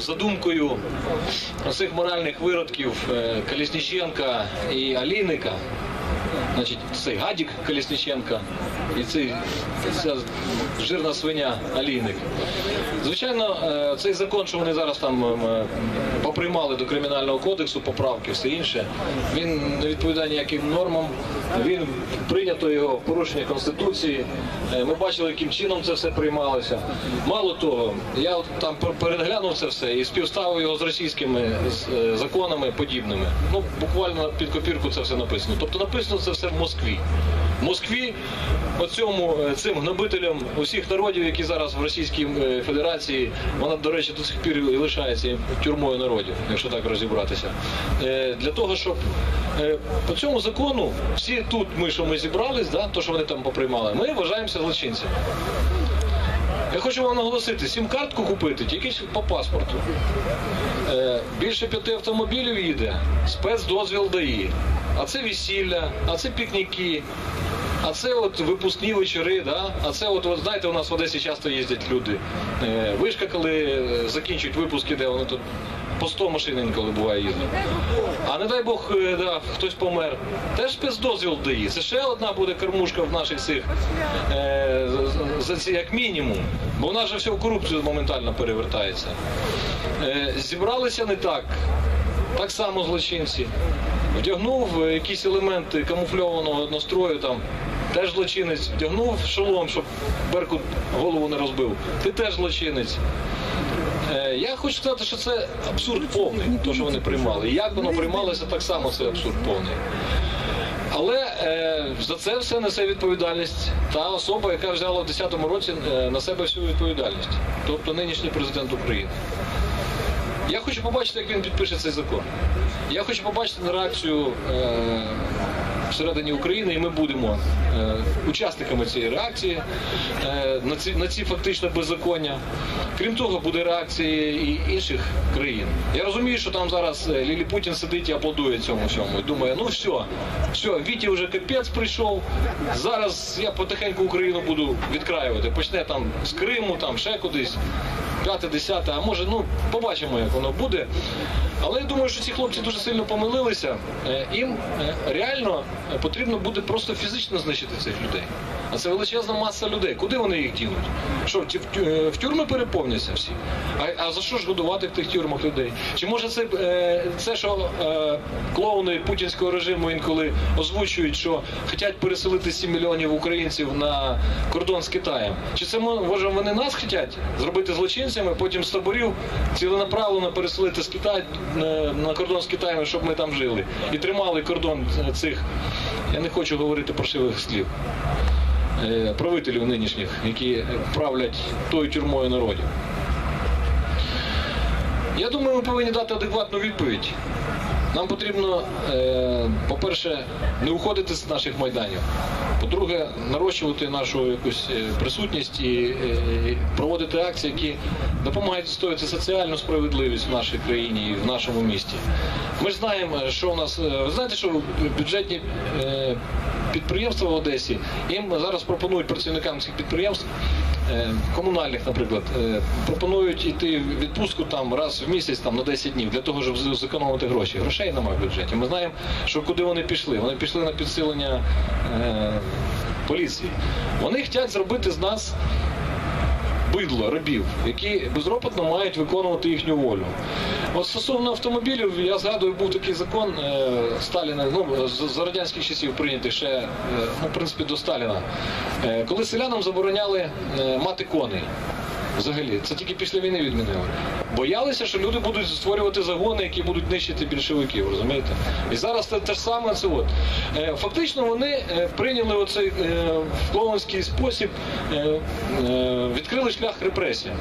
задумкою цих моральних виродків Калісніченка і Аліника. Значить, цей гадік Колісниченка і цей, ця жирна свиня Алійник. Звичайно, е, цей закон, що вони зараз там е, поприймали до кримінального кодексу, поправки, все інше, він не відповідає ніяким нормам. Він прийнято його в порушення конституції. Е, Ми бачили, яким чином це все приймалося. Мало того, я там переглянув це все і співставив його з російськими законами подібними. Ну буквально під копірку це все написано. Тобто написано це все в Москві. В Москві оцьому е, цим гнобителям усіх народів, які зараз в Російській е, Федерації, вона, до речі, до сих пір і лишається тюрмою народів, якщо так розібратися. Е, Для того, щоб по цьому закону всі тут ми, що ми зібрались, да, то, що вони там поприймали, ми вважаємося злочинцями. Я хочу вам наголосити, сім-картку купити тільки по паспорту. Більше п'яти автомобілів їде, спецдозвіл дає. А це весілля, а це пікніки, а це от випускні вечори, да? а це от, от знаєте, у нас в Одесі часто їздять люди. Е, вишка, коли е, закінчують випуски, де вони тут по 100 машин інколи буває їздять. А не дай Бог, е, да, хтось помер. Теж спецдозвіл дає. Це ще одна буде кормушка в наших цих е, як мінімум. Бо в нас же все в корупцію моментально перевертається. Е, зібралися не так. Так само злочинці. Вдягнув якісь елементи камуфльованого настрою там. Теж злочинець, вдягнув шолом, щоб Беркут голову не розбив. Ти теж злочинець. Е, Я хочу сказати, що це абсурд повний, то, що вони приймали. Як воно приймалося, так само це абсурд повний. Але е, за це все несе відповідальність та особа, яка взяла в 2010 році е, на себе всю відповідальність, тобто нинішній президент України. Я хочу побачити, як він підпише цей закон. Я хочу побачити на реакцію е, всередині України, і ми будемо е, учасниками цієї реакції е, на, ці, на ці фактично беззаконня. Крім того, буде реакція і інших країн. Я розумію, що там зараз е, Лілі Путін сидить і аплодує цьому всьому. І думає, ну все, все, Віті вже капець прийшов. Зараз я потихеньку Україну буду відкраювати. Почне там з Криму, там ще кудись п'яте, десяте, а може, ну побачимо, як воно буде. Але я думаю, що ці хлопці дуже сильно помилилися. Е, Їм е, реально е, потрібно буде просто фізично знищити цих людей. А це величезна маса людей. Куди вони їх дінуть? Що, в тю- в тюрми переповняться всі? А, а за що ж годувати в тих тюрмах людей? Чи може це, це що клоуни путінського режиму інколи озвучують, що хочуть переселити 7 мільйонів українців на кордон з Китаєм? Чи це може вони нас хочуть зробити злочинцями, потім з таборів ціленаправлено переселити з Китаю е, на кордон з Китаєм, щоб ми там жили і тримали кордон цих, я не хочу говорити паршивих слів. е, Правителів нинішніх, які правлять тою тюрмою народів. Я думаю, ми повинні дати адекватну відповідь. Нам потрібно, е, по-перше, не уходити з наших майданів. По-друге, нарощувати нашу якусь е, присутність і е, проводити акції, які допомагають відстояти соціальну справедливість в нашій країні і в нашому місті. Ми ж знаємо, що у нас. Ви знаєте, що бюджетні підприємства в Одесі їм зараз пропонують працівникам цих підприємств е, комунальних, наприклад, е, пропонують іти в відпустку там раз в місяць там на 10 днів для того, щоб зекономити гроші. Грошей немає в бюджеті. Ми знаємо, що куди вони пішли. Вони пішли на підсилення е, поліції. Вони хочуть зробити з нас бидло, рабів, які безропотно мають виконувати їхню волю. От стосовно автомобілів, я згадую, був такий закон е, Сталіна, ну з, з радянських часів прийнятий ще, е, ну, в принципі, до Сталіна, е, коли селянам забороняли мати коней. Взагалі, це тільки після війни відмінили. Боялися, що люди будуть створювати загони, які будуть нищити більшовиків, розумієте? І зараз те, те ж саме це от. Е, Фактично вони е, прийняли оцей е, клоунський спосіб, відкрили шлях репресіям.